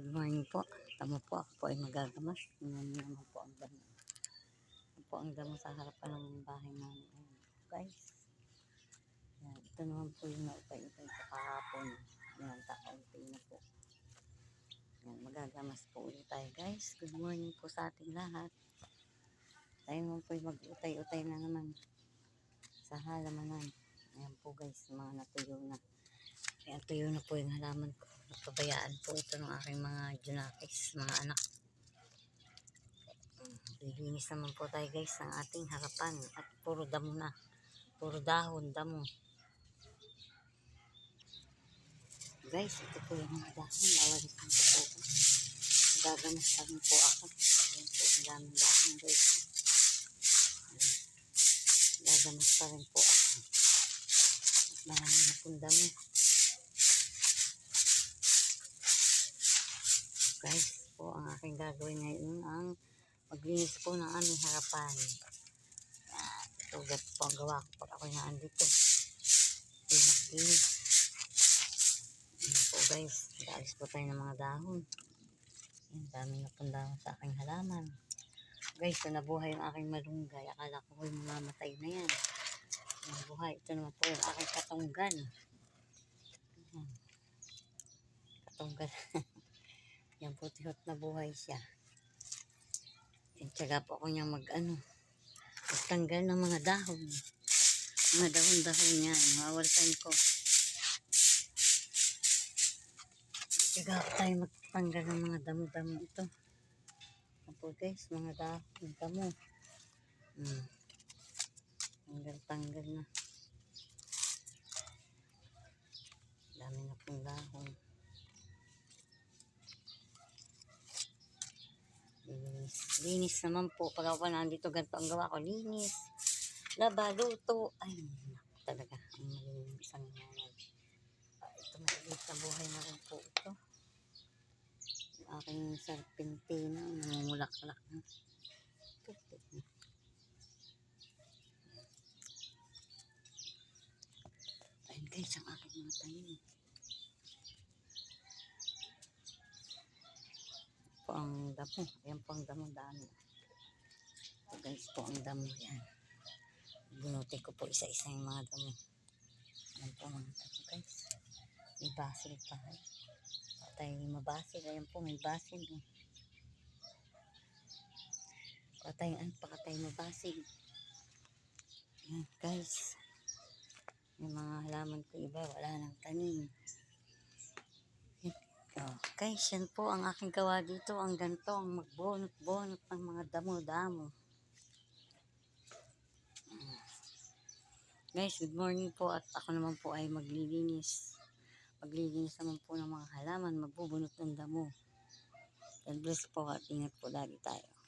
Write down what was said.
Good morning po. Tama po ako po ay magagamas. Niyo naman po ang damo. Ito po ang damo sa harapan ng bahay namin. Ayan, guys. Yan. Ito naman po yung naupay-upay sa kahapon. Yan, kakaunti na po. Yan, magagamas po ulit tayo guys. Good morning po sa ating lahat. Tayo naman po ay mag-utay-utay na naman sa halamanan. Ayan po guys, mga natuyo na. Kaya tuyo na po yung halaman ko. Napabayaan po ito ng aking mga junakis, mga anak. Lilinis naman po tayo guys ng ating harapan. At puro damo na. Puro dahon, damo. Guys, ito po yung mga dahon. Awalisan ko po. ito. Rin po ako. Ayan po, ang daming dahon guys. Ayan. Gagamas pa rin po ako. Marami na pong damo. Guys. Po ang aking gagawin ngayon ang maglinis po ng aming harapan. Yan. Ito gat po ang gawa ko pag ako'y naandito linis linis po guys. Nag po tayo ng mga dahon. Yan dami na pong dahon sa aking halaman. Guys so nabuhay yung aking malunggay. Akala ko ko'y mamamatay na yan. Yan buhay. Ito naman po yung aking katunggan. Katunggan Tihot na buhay siya. Yan, tsaga po ako niya mag, ano, magtanggal ng mga dahon. Mga dahon-dahon niya. Mawalisan ko. Tsaga po tayo magtanggal ng mga damo-damo ito. Yan po guys, mga dahon, damo. Hmm. Tanggal-tanggal na. Dami na pong dahon. Linis. Naman po. Pag ako nandito, ganito ang gawa ko. Linis. Laba, luto. Ay, naku, talaga. Ang malinis ang nanay. Ito, maliit na buhay na rin po ito. Aking serpentina. Namumulak-lak na. Putik na. Ayun guys, ang aking mga tanim. Po ang damo. Ayan po ang damo dami. Guys po ang damo yan. Bunutin ko po isa-isa yung mga damo. Ayan po mga damo guys. May basil pa. Patay mabasil. Ayan po may basil. Eh. Patay ang pakatay mabasil. Ayan guys. Yung mga halaman ko iba wala nang tanim. Oh, guys, yan po ang aking gawa dito. Ang ganito, ang magbonot-bonot ng mga damo-damo. Mm. Guys, good morning po at ako naman po ay maglilinis. Maglilinis naman po ng mga halaman, magbubunot ng damo. God bless po at ingat po lagi tayo.